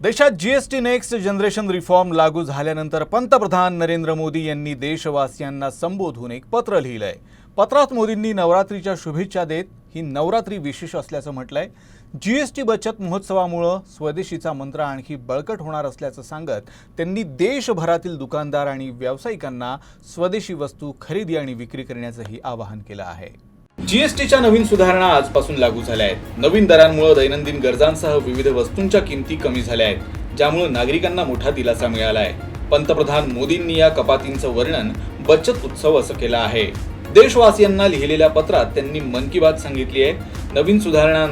देशात GST next generation reform लागू झाल्यानंतर पंतप्रधान नरेंद्र मोदी यांनी देशवासियांना संबोधून एक पत्र लिहिलंय. पत्रात मोदींनी नवरात्रीच्या शुभेच्छा देत ही नवरात्री विशेष असल्याचं म्हटलंय. जीएसटी बचत महोत्सवामुळं स्वदेशीचा मंत्र आणखी बळकट होणार असल्याचं सांगत त्यांनी देशभरातील दुकानदार आणि व्यावसायिकांना स्वदेशी वस्तू खरेदी आणि विक्री करण्याचंही आवाहन केलं आहे. जीएसटीच्या नवीन सुधारणा आजपासून लागू झाल्या आहेत. नवीन दरांमुळे दैनंदिन गरजांसह विविध वस्तूंच्या किमती कमी झाल्या आहेत ज्यामुळे नागरिकांना मोठा दिलासा मिळाला आहे. पंतप्रधान मोदींनी या कपातींचं वर्णन बचत उत्सव असं केलं आहे. देशवासियांना लिहिलेल्या पत्रात त्यांनी मन की बात सांगितली आहे. नवीन सुधारणा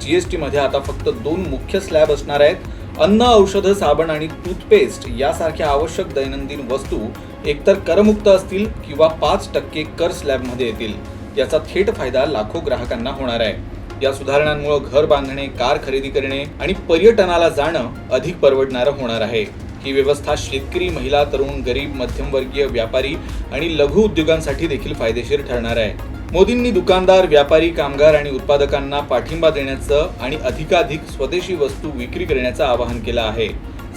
जीएसटीमध्ये आता फक्त दोन मुख्य स्लॅब असणार आहेत. अन्न औषधं साबण आणि टूथपेस्ट यासारख्या आवश्यक दैनंदिन वस्तू एकतर करमुक्त असतील किंवा पाच टक्के कर स्लॅबमध्ये येतील. याचा थेट फायदा लाखो ग्राहकांना होणार आहे. या सुधारणांमुळे घर बांधणे कार खरेदी करणे आणि पर्यटनाला जाणं अधिक परवडणारं होणार आहे. ही व्यवस्था शेतकरी महिला तरुण गरीब मध्यमवर्गीय व्यापारी आणि लघु उद्योगांसाठी देखील फायदेशीर ठरणार आहे. मोदींनी दुकानदार व्यापारी कामगार आणि उत्पादकांना पाठिंबा देण्याचं आणि अधिकाधिक स्वदेशी वस्तू विक्री करण्याचं आवाहन केलं आहे.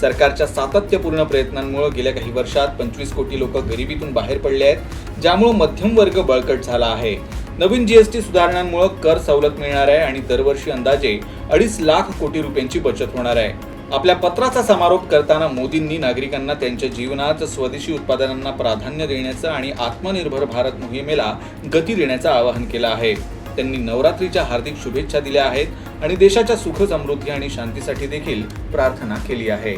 सरकारच्या सातत्यपूर्ण प्रयत्नांमुळे गेल्या काही वर्षात पंचवीस कोटी लोक गरिबीतून बाहेर पडले आहेत ज्यामुळे मध्यम वर्ग बळकट झाला आहे. नवीन जीएसटी सुधारणांमुळे कर सवलत मिळणार आहे आणि दरवर्षी अंदाजे अडीच लाख कोटी रुपयांची बचत होणार आहे. आपल्या पत्राचा समारोप करताना मोदींनी नागरिकांना त्यांच्या जीवनात स्वदेशी उत्पादनांना प्राधान्य देण्याचं आणि आत्मनिर्भर भारत मोहिमेला गती देण्याचं आवाहन केलं आहे. त्यांनी नवरात्रीच्या हार्दिक शुभेच्छा दिल्या आहेत आणि देशाच्या सुख समृद्धी आणि शांतीसाठी देखील प्रार्थना केली आहे.